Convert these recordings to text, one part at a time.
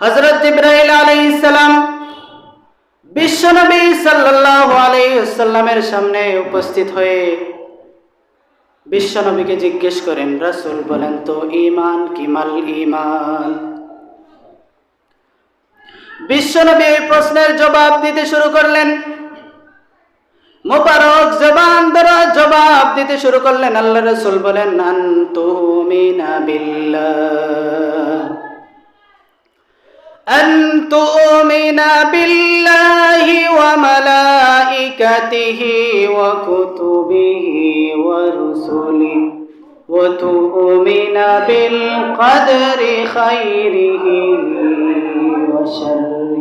হজরত ইব্রাহিম আলাইহিস সালাম বিশ্বনবী সাল্লাল্লাহু আলাইসাল্লামের সামনে উপস্থিত হয়ে বিশ্বনবীকে জিজ্ঞেস করেন, রাসূল বলেন তো ইমান কিমাল ইমান বিশ্বনবী এই প্রশ্নের জবাব দিতে শুরু করলেন। মোবারক জবান দ্বারা জবাব দিতে শুরু করলেন। আল্লাহ রসুল বলেন, আন্তুমিনা বিল্লাহ। تؤمن بالله وملائكته وكتبه ورسله وتؤمن بالقدر خيره وشره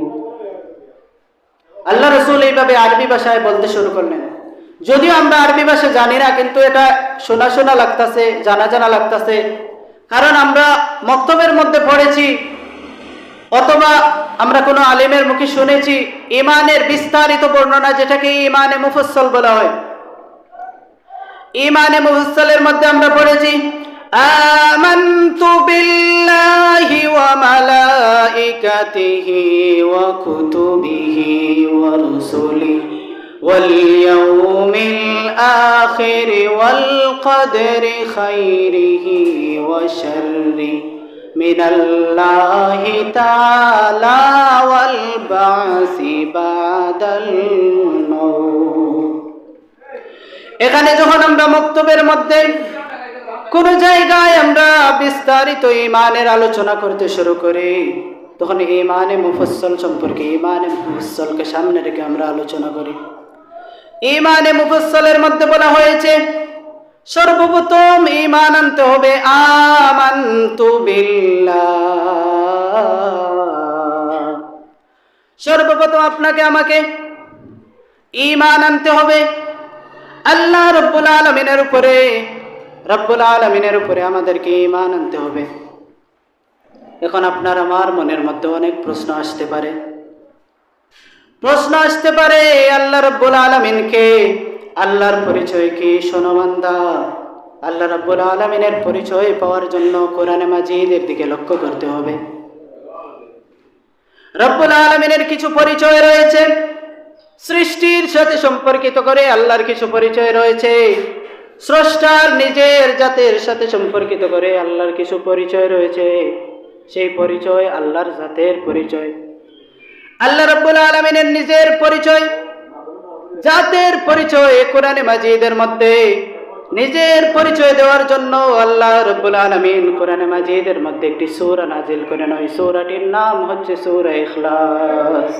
আল্লাহ রসুল এইভাবে আরবি ভাষায় বলতে শুরু করলেন যদিও আমরা আরবি ভাষা জানি না কিন্তু এটা শোনা শোনা লাগতাছে জানা জানা লাগতাছে কারণ আমরা মক্তবের মধ্যে পড়েছি অথবা আমরা কোনো আলিমের মুখে শুনেছি ইমানের বিস্তারিত বর্ণনা যেটাকে ইমানে মুফসল বলা হয় ইমানে মুফসলের মধ্যে আমরা পড়েছি আমানতু বিল্লাহি ওয়া মালাইকাতিহি ওয়া কুতুবিহি ওয়া রুসুলিহি واليوم الآخر والقدر خيره وشره من الله تعالى والبعث بعد الموت এখানে যখন আমরা মক্তবের মধ্যে কোন জায়গায় আমরা বিস্তারিত ইমানের আলোচনা করতে শুরু করি তখন ইমানে মুফসল সম্পর্কে ইমানে মুফসলকে সামনে রেখে আমরা আলোচনা করি ইমানে মুফসলের মধ্যে বলা হয়েছে সর্বপ্রথম ইমান আনতে হবে। আমান্তু বিল্লাহ। সর্বপ্রথম আপনাকে, আমাকে ইমান আনতে হবে। আল্লাহ রব্বুল আলমিনের উপরে, রব্বুল আলমিনের উপরে আমাদেরকে ইমান আনতে হবে। এখন আপনার, আমার মনের মধ্যে অনেক প্রশ্ন আসতে পারে। প্রশ্ন আসতে পারে, আল্লাহ রব্বুল আলমিনকে আল্লাহর পরিচয় কি সোনমান্দা আল্লাহ রব্বুল আলমিনের পরিচয় পাওয়ার জন্য কোরআনে মাজিদের দিকে লক্ষ্য করতে হবে। রব্বুল আলমিনের কিছু পরিচয় রয়েছে। সৃষ্টির সাথে সম্পর্কিত করে আল্লাহর কিছু পরিচয় রয়েছে। স্রষ্টার নিজের জাতের সাথে সম্পর্কিত করে আল্লাহর কিছু পরিচয় রয়েছে। সেই পরিচয় আল্লাহর জাতের পরিচয়। আল্লাহ রব্বুল আলমিনের নিজের পরিচয় জাতের পরিচয় কোরআনে মাজিদের মধ্যে। নিজের পরিচয় দেওয়ার জন্য আল্লাহ রব্বুল আলমিন কোরআনে মাজিদের মধ্যে একটি সৌরা নাজিল করেন। ওই সৌরাটির নাম হচ্ছে সৌরা ইখলাস।